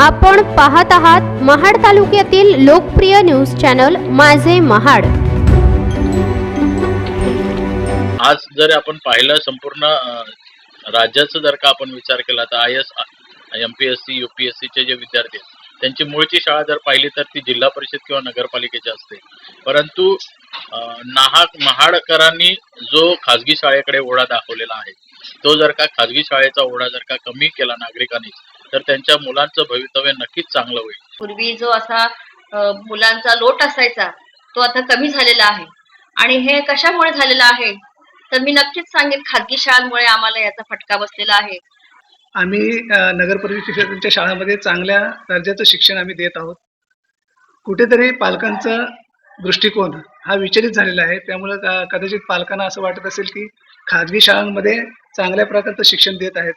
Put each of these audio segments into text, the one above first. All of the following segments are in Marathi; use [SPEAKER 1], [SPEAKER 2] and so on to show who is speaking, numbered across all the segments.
[SPEAKER 1] आपण पाहत आहात महाड तालुक्यातील लोकप्रिय न्यूज चॅनल माझे महाड.
[SPEAKER 2] आज जर आपण पाहिलं संपूर्ण राज्याचा राज्याचं जर का आपण विचार केला तर I S M P S C U P S सीचे जे विद्यार्थी आहेत त्यांची मूळची शाळा जर पाहिली तर ती जिल्हा परिषद किंवा नगरपालिकेची असते. परंतु नाहक महाडकरांनी जो खाजगी शाळेकडे ओढा दाखवलेला आहे तो जर का खाजगी शाळेचा ओढा जर का कमी केला नागरिकांनी तर त्यांच्या मुलांचं भवितव्य नक्कीच चांगलं होईल.
[SPEAKER 3] पूर्वी जो असा मुलांचा लोट असायचा तो आता कमी झालेला आहे. आणि हे कशामुळे झालेलं आहे? तर मी नक्कीच सांगेन खाजगी शाळांमुळे आम्हाला याचा फटका बसलेला आहे.
[SPEAKER 4] आम्ही नगर परिषदेच्या शाळांमध्ये चांगल्या दर्जाचं शिक्षण आम्ही देत आहोत. कुठेतरी पालकांचा दृष्टिकोन हा विचलित झालेला आहे. त्यामुळे कदाचित पालकांना असं वाटत असेल की खाजगी शाळांमध्ये चांगल्या प्रकारचं शिक्षण देत आहेत.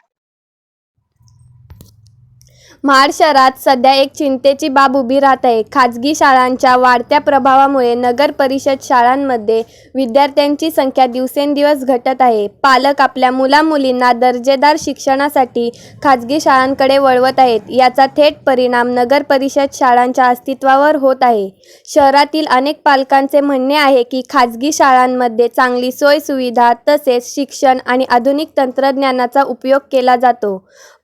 [SPEAKER 5] महाड शहरात सध्या एक चिंतेची बाब उभी राहत आहे. खाजगी शाळांच्या वाढत्या प्रभावामुळे नगर परिषद शाळांमध्ये विद्यार्थ्यांची संख्या दिवसेंदिवस घटत आहे. पालक आपल्या मुलामुलींना दर्जेदार शिक्षणासाठी खाजगी शाळांकडे वळवत आहेत. याचा थेट परिणाम नगर परिषद शाळांच्या अस्तित्वावर होत आहे. शहरातील अनेक पालकांचे म्हणणे आहे की खाजगी शाळांमध्ये चांगली सोयसुविधा तसेच शिक्षण आणि आधुनिक तंत्रज्ञानाचा उपयोग केला जातो.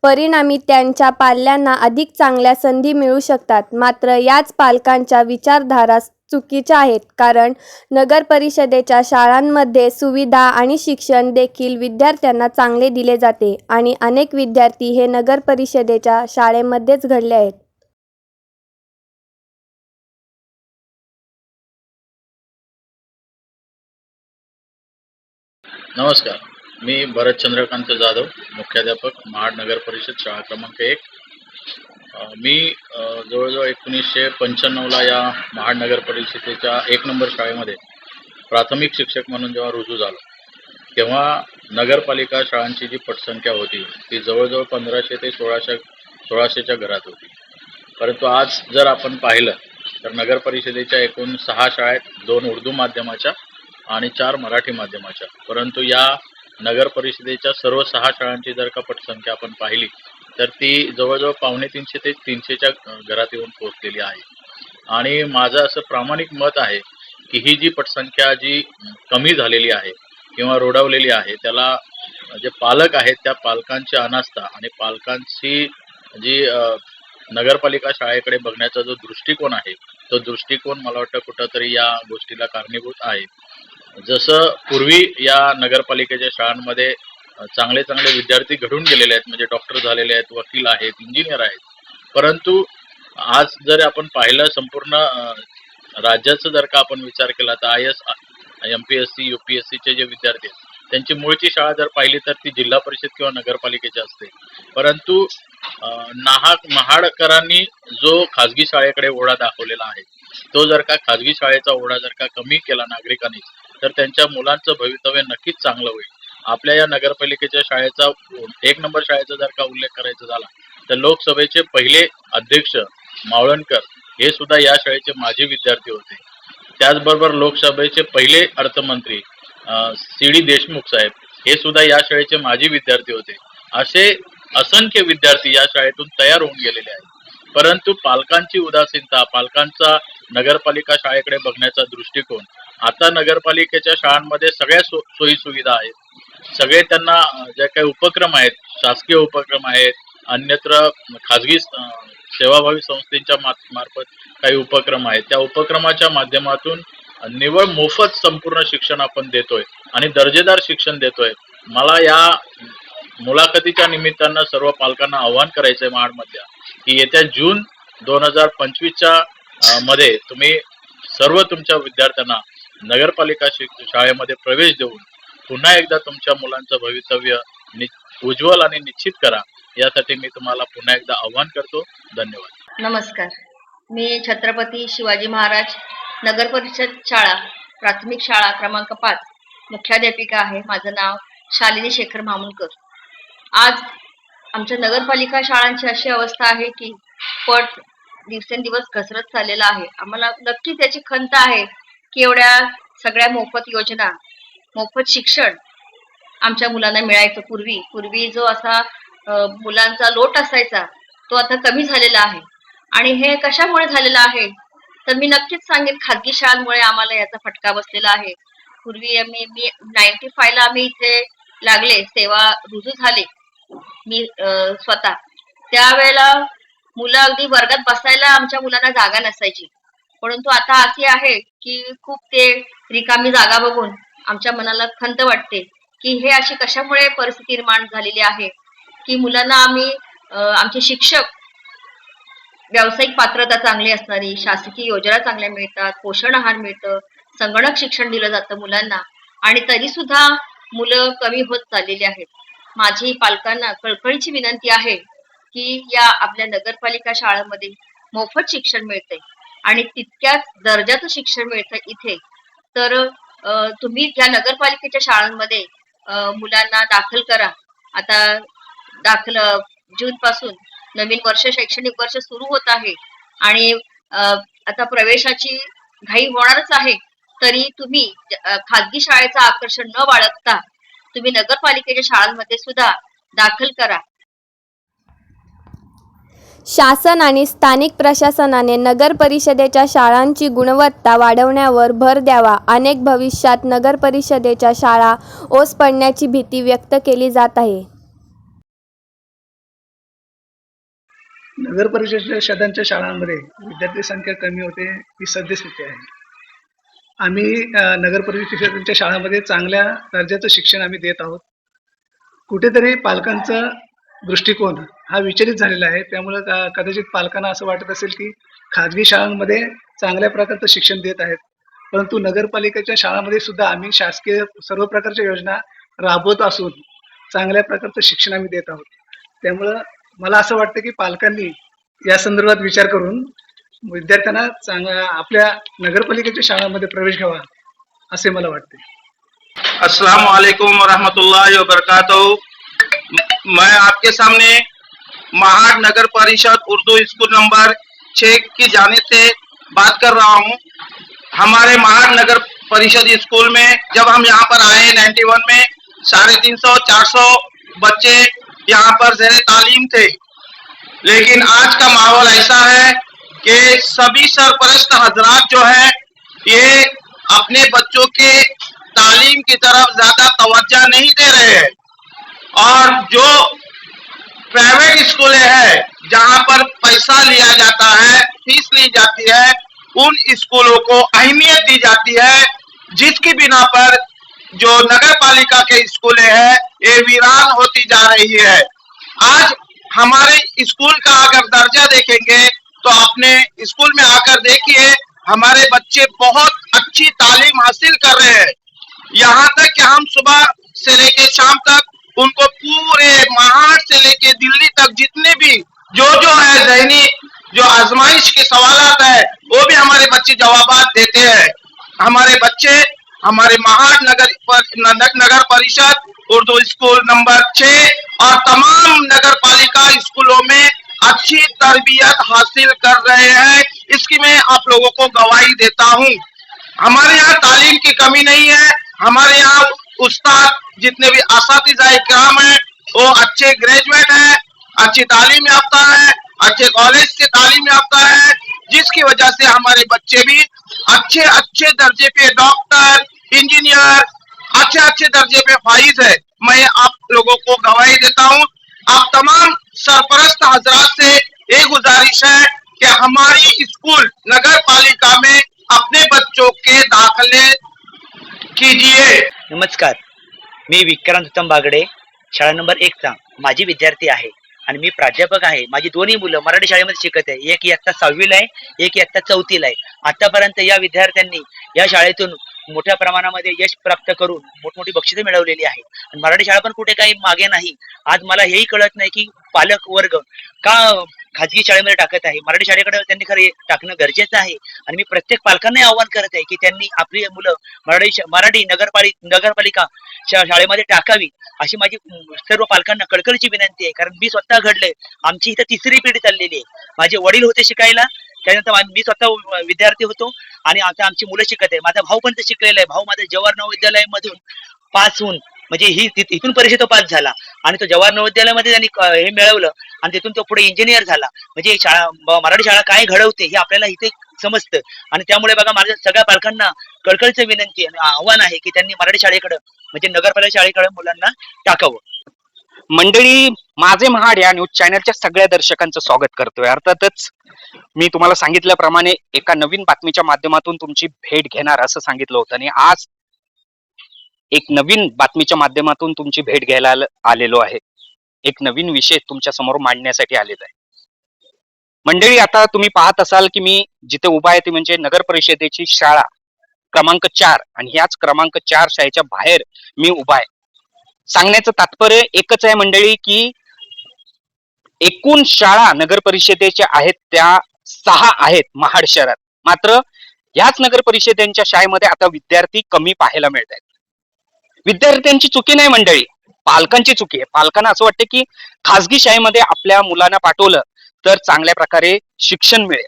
[SPEAKER 5] परिणामी त्यांच्या पाल्यांना अधिक चांगल्या संधी मिळू शकतात. मात्र याच पालकांच्या विचारधारा चुकीच्या आहेत. कारण नगर परिषदेच्या शाळांमध्ये सुविधा आणि शिक्षण देखील विद्यार्थ्यांना चांगले दिले जाते आणि अनेक विद्यार्थी हे नगर परिषदेच्या शाळेमध्येच घडले आहेत.
[SPEAKER 2] नमस्कार. मी भरत चंद्रकांत जाधव मुख्याध्यापक महाड नगर परिषद शाळा क्रमांक एक. मी जवळजवळ एकोणीसशे पंच्याण्णवला या महाड नगर परिषदेच्या एक नंबर शाळेमध्ये प्राथमिक शिक्षक म्हणून जेव्हा रुजू झालो तेव्हा नगरपालिका शाळांची जी पटसंख्या होती ती जवळजवळ पंधराशे ते सोळाशे सोळाशेच्या घरात होती. परंतु आज जर आपण पाहिलं तर नगर परिषदेच्या एकूण सहा शाळेत दोन उर्दू माध्यमाच्या आणि चार मराठी माध्यमाच्या. परंतु या नगर परिषदेच्या सर्व सहा शाळांची जर का पटसंख्या आपण पाहिली तर ती जवळजवळ पावणे तीनशे ते तीनशेच्या घरात येऊन पोहोचलेली आहे. आणि माझं असं प्रामाणिक मत आहे की ही जी पटसंख्या जी कमी झालेली आहे किंवा रोडावलेली आहे त्याला जे पालक आहेत त्या पालकांची अनास्था आणि पालकांची जी नगरपालिका शाळेकडे बघण्याचा जो दृष्टिकोन आहे तो दृष्टिकोन मला वाटतं कुठंतरी या गोष्टीला कारणीभूत आहे. जसं पूर्वी या नगरपालिकेच्या शाळांमध्ये चांगले चांगले विद्यार्थी घडून गेलेले आहेत म्हणजे डॉक्टर झालेले आहेत वकील आहेत इंजिनियर आहेत. परंतु आज जर आपण पाहिलं संपूर्ण राज्याचा राज्याचं जर का आपण विचार केला तर I S M P S C U P S सीचे जे विद्यार्थी आहेत त्यांची मूळची शाळा जर पाहिली तर ती जिल्हा परिषद किंवा नगरपालिकेची असते. परंतु नाहक महाडकरांनी जो खाजगी शाळेकडे ओढा दाखवलेला आहे तो जर का खाजगी शाळेचा ओढा जर का कमी केला नागरिकांनी तर त्यांच्या मुलांचं भवितव्य नक्कीच चांगलं होईल. आपल्या या नगरपालिकेच्या शाळेचा एक नंबर शाळेचा जर का उल्लेख करायचा झाला तर लोकसभेचे पहिले अध्यक्ष मावळणकर हे सुद्धा या शाळेचे माजी विद्यार्थी होते. त्याचबरोबर लोकसभेचे पहिले अर्थमंत्री सी डी देशमुख साहेब हे सुद्धा या शाळेचे माजी विद्यार्थी होते. असे असंख्य विद्यार्थी या शाळेतून तयार होऊन गेलेले आहेत. परंतु पालकांची उदासीनता पालकांचा नगरपालिका शाळेकडे बघण्याचा दृष्टिकोन आता नगरपालिकेच्या शाळांमध्ये सगळ्या सो सोयी सुविधा आहेत. सगळे त्यांना जे काही उपक्रम आहेत शासकीय उपक्रम आहेत अन्यत्र खाजगी सेवाभावी संस्थेच्या मार्फत काही उपक्रम आहेत. त्या उपक्रमाच्या माध्यमातून निव्वळ मोफत संपूर्ण शिक्षण आपण देतोय आणि दर्जेदार शिक्षण देतोय. मला या मुलाखतीच्या निमित्तानं सर्व पालकांना आव्हान करायचंय महाडमधल्या की येत्या जून दोन हजार पंचवीसच्या मध्ये तुम्ही सर्व तुमच्या विद्यार्थ्यांना नगरपालिका शाळेमध्ये प्रवेश देऊन पुन्हा एकदा तुमच्या मुलांचं भवितव्य नि उज्ज्वल आणि निश्चित करा. यासाठी मी तुम्हाला पुन्हा एकदा आव्हान करतो. धन्यवाद.
[SPEAKER 3] नमस्कार. मी छत्रपती शिवाजी महाराज नगर परिषद शाळा प्राथमिक शाळा क्रमांक पाच मुख्याध्यापिका आहे. माझं नाव शालिनी शेखर मामुलकर. आज आमच्या नगरपालिका शाळांची अशी अवस्था आहे की पट दिवसेंदिवस घसरत चाललेला आहे. आम्हाला नक्की त्याची खंत आहे. की एवढ्या सगळ्या मोफत योजना मोफत शिक्षण आमच्या मुलांना मिळायचं पूर्वी. पूर्वी जो असा मुलांचा लोट असायचा तो आता कमी झालेला आहे. आणि हे कशामुळे झालेलं आहे? तर मी नक्कीच सांगेन खाजगी शाळांमुळे आम्हाला याचा फटका बसलेला आहे. पूर्वी आम्ही मी नाईन्टी फायला आम्ही इथे लागले सेवा रुजू झाले. मी स्वतः. त्यावेळेला मुलं अगदी वर्गात बसायला आमच्या मुलांना जागा नसायची. परंतु आता असे आहे की खूप ते रिकामी जागा बघून आमच्या मनाला खंत वाटते की हे अशी कशामुळे परिस्थिती निर्माण झालेली आहे की मुलांना आम्ही आमचे शिक्षक व्यावसायिक पात्रता चांगली असणारी शासकीय योजना चांगल्या मिळतात पोषण आहार मिळतं संगणक शिक्षण दिलं जातं मुलांना आणि तरी सुद्धा मुलं कमी होत चाललेली आहेत. माझी पालकांना कळकळीची विनंती आहे की या आपल्या नगरपालिका शाळांमध्ये मोफत शिक्षण मिळते आणि तितक्याच दर्जाचं शिक्षण मिळतं इथे. तर तुम्ही ज्या नगरपालिकेच्या शाळांमध्ये मुलांना दाखल करा. आता दाखल जून पासून नवीन वर्ष शैक्षणिक वर्ष सुरू होत आहे. आणि आता प्रवेशाची घाई होणारच आहे. तरी तुम्ही खाजगी शाळेचं आकर्षण न बाळगता तुम्ही नगरपालिकेच्या शाळांमध्ये सुद्धा दाखल करा.
[SPEAKER 5] शासन आणि स्थानिक प्रशासनाने नगर परिषदेच्या शाळांची गुणवत्ता वाढवण्यावर भर द्यावा. अनेक भविष्यात नगर परिषदेच्या शाळा ओस पडण्याची भीती व्यक्त केली जात आहे.
[SPEAKER 4] नगर परिषदेच्या शाळांमध्ये विद्यार्थी संख्या कमी होते ही सद्यस्थिती आहे. आम्ही नगर परिषदेच्या शाळांमध्ये चांगल्या दर्जाचं शिक्षण आम्ही देत आहोत. कुठेतरी पालकांचा दृष्टिकोन हा विचलित झालेला आहे. त्यामुळे कदाचित पालकांना असं वाटत असेल की खाजगी शाळांमध्ये चांगल्या प्रकारचं शिक्षण देत आहेत. परंतु नगरपालिकेच्या शाळांमध्ये सुद्धा आम्ही शासकीय सर्व प्रकारच्या योजना राबवत असून चांगल्या प्रकारचं शिक्षण आम्ही देत आहोत. त्यामुळं मला असं वाटतं की पालकांनी या संदर्भात विचार करून विद्यार्थ्यांना चांगल्या आपल्या नगरपालिकेच्या शाळांमध्ये प्रवेश घ्यावा असे मला वाटते.
[SPEAKER 6] अस्सलाम वालेकुम वरहमतुल्लाहि वबरकातुहू मैं आपके सामने महाड नगर परिषद उर्दू स्कूल नंबर छः की जाने से बात कर रहा हूँ। हमारे महाड नगर परिषद स्कूल में जब हम यहाँ पर आए 91 में, साढ़े तीन सौ, चार सौ बच्चे यहाँ पर जेर तालीम थे। लेकिन आज का माहौल ऐसा है कि सभी सरपरस्त हजरात जो है, ये अपने बच्चों के तालीम की तरफ़ ज़्यादा तवज्जो नहीं दे रहे हैं। और जो प्राइवेट स्कूलें हैं, जहाँ पर पैसा लिया जाता है, फ़ीस ली जाती है, उन स्कूलों को अहमियत दी जाती है, जिसकी बिना पर जो नगर पालिका के स्कूलें हैं, ये वीरान होती जा रही है। आज हमारे स्कूल का अगर दर्जा देखेंगे तो अपने स्कूल में आकर देखिए, हमारे बच्चे बहुत अच्छी तालीम हासिल कर रहे हैं। यहाँ तक कि हम सुबह से लेके शाम तक उनको पूरे महाड़ से लेके दिल्ली तक जितने भी जो जो है जहनी जो आजमाइश के सवाल है वो भी हमारे बच्चे जवाब देते हैं। हमारे बच्चे हमारे महाड़ नगर पर, नगर नगर परिषद उर्दू स्कूल नंबर छः और तमाम नगर पालिका स्कूलों में अच्छी तरबियत हासिल कर रहे हैं। इसकी मैं आप लोगों को गवाही देता हूँ। हमारे यहाँ तालीम की कमी नहीं है। हमारे यहाँ उस्ताद जितने भी इसातिजा कराम है, वो अच्छे ग्रेजुएट हैं, अच्छी तालीम याफ्ता है, अच्छे कॉलेज से तालीम याफ्ता है, जिसकी वजह से हमारे बच्चे भी अच्छे अच्छे दर्जे पे डॉक्टर इंजीनियर अच्छे अच्छे दर्जे पे फाइज है। मैं आप लोगों को गवाही देता हूँ, आप तमाम सरपरस्त हजरात से ये गुजारिश है कि हमारी स्कूल नगर पालिका में अपने बच्चों के दाखिले कीजिए।
[SPEAKER 7] नमस्कार. मी विक्रांत उत्तम बागडे. शाळा नंबर एकचा माझी विद्यार्थी आहे आणि मी प्राध्यापक आहे. माझी दोन्ही मुलं मराठी शाळेमध्ये शिकत आहे. एक इयत्ता सहावीला आहे एक इयत्ता चौथीला आहे. आतापर्यंत या विद्यार्थ्यांनी या शाळेतून मोठ्या प्रमाणामध्ये यश प्राप्त करून मोठमोठी बक्षिसे मिळवलेली आहे आणि मराठी शाळा पण कुठे काही मागे नाही. आज मला हेही कळत नाही की पालक वर्ग का खाजगी शाळेमध्ये टाकत आहे? मराठी शाळेकडे त्यांनी खरं टाकणं गरजेचं आहे. आणि मी प्रत्येक पालकांना आव्हान करत आहे की त्यांनी आपली मुलं मराठी मराठी नगरपालिक नगरपालिका शा- शाळेमध्ये टाकावी अशी माझी सर्व पालकांना कळकळीची विनंती आहे. कारण मी स्वतः घडले आमची इथं तिसरी पिढी चाललेली आहे. माझे वडील होते शिकायला त्यानंतर मी स्वतः विद्यार्थी होतो आणि आता आमची मुलं शिकत आहे. माझा भाऊ पण ते शिकलेला आहे. भाऊ माझा जवाहर महाविद्यालयामधून पास होऊन म्हणजे ही इथून परीक्षेत तो पास झाला. आणि तो जवाहर नवविद्यालयामध्ये त्यांनी हे मिळवलं आणि तिथून तो पुढे इंजिनियर झाला. म्हणजे शाळा मराठी शाळा काय घडवते हे आपल्याला इथे समजतं. आणि त्यामुळे बघा माझ्या सगळ्या पालकांना कळकळीचं विनंती आणि आव्हान आहे की त्यांनी मराठी शाळेकडे म्हणजे नगरपालिका शाळेकडे मुलांना टाकावं.
[SPEAKER 8] मंडळी माझे महाड या न्यूज चॅनलच्या सगळ्या दर्शकांचं स्वागत करतोय. अर्थातच मी तुम्हाला सांगितल्याप्रमाणे एका नवीन बातमीच्या माध्यमातून तुमची भेट घेणार असं सांगितलं होतं आणि आज एक नवीन बातमीच्या माध्यमातून तुमची भेट घ्यायला आलेलो आहे. एक नवीन विषय तुमच्यासमोर मांडण्यासाठी आलेला आहे. मंडळी आता तुम्ही पाहत असाल की मी जिथे उभा आहे ती म्हणजे नगर परिषदेची शाळा क्रमांक चार आणि ह्याच क्रमांक चार शाळेच्या बाहेर मी उभा आहे. सांगण्याचं तात्पर्य एकच आहे मंडळी की एकूण शाळा नगर परिषदेच्या आहेत त्या सहा आहेत महाड शहरात. मात्र याच नगर परिषदेच्या शाळेमध्ये आता विद्यार्थी कमी पाहायला मिळत आहेत विद्यार्थ्यांची चुकी नाही मंडळी पालकांची चुकी आहे. पालकांना असं वाटतं की खासगी शाळेमध्ये आपल्या मुलांना पाठवलं तर चांगल्या प्रकारे शिक्षण मिळेल.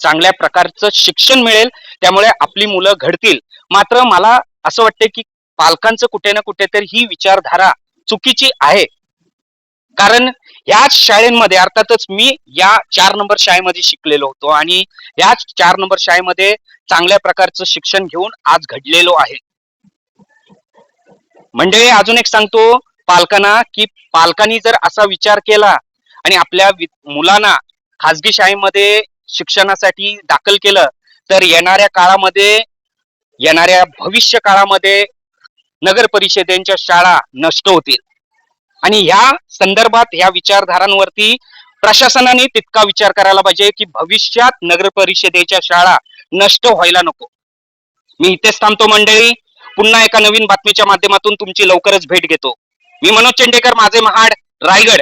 [SPEAKER 8] चांगल्या प्रकारचं शिक्षण मिळेल त्यामुळे आपली मुलं घडतील. मात्र मला असं वाटतं की पालकांचं कुठे ना कुठेतरी ही विचारधारा चुकीची आहे. कारण याच शाळेमध्ये अर्थातच मी या चार नंबर शाळेमध्ये शिकलेलो होतो आणि याच चार नंबर शाळेमध्ये चांगल्या प्रकारचं शिक्षण घेऊन आज घडलेलो आहे. म्हणजे अजून एक सांगतो पालकांना की पालकांनी जर असा विचार केला आणि आपल्या मुलांना खासगी शाळेमध्ये शिक्षणासाठी दाखल केलं तर येणाऱ्या काळामध्ये येणाऱ्या भविष्य काळामध्ये नगर परिषदेच्या शाळा नष्ट होतील. आणि ह्या संदर्भात ह्या विचारधारांवरती प्रशासनाने तितका विचार करायला पाहिजे की भविष्यात नगर परिषदेच्या शाळा नष्ट व्हायला नको. मी इथेच थांबतो मंडळी. पुन्हा एका नवीन बातमीच्या माध्यमातून तुमची लवकरच भेट घेतो. मी मनोज चेंडेकर माझे महाड रायगड.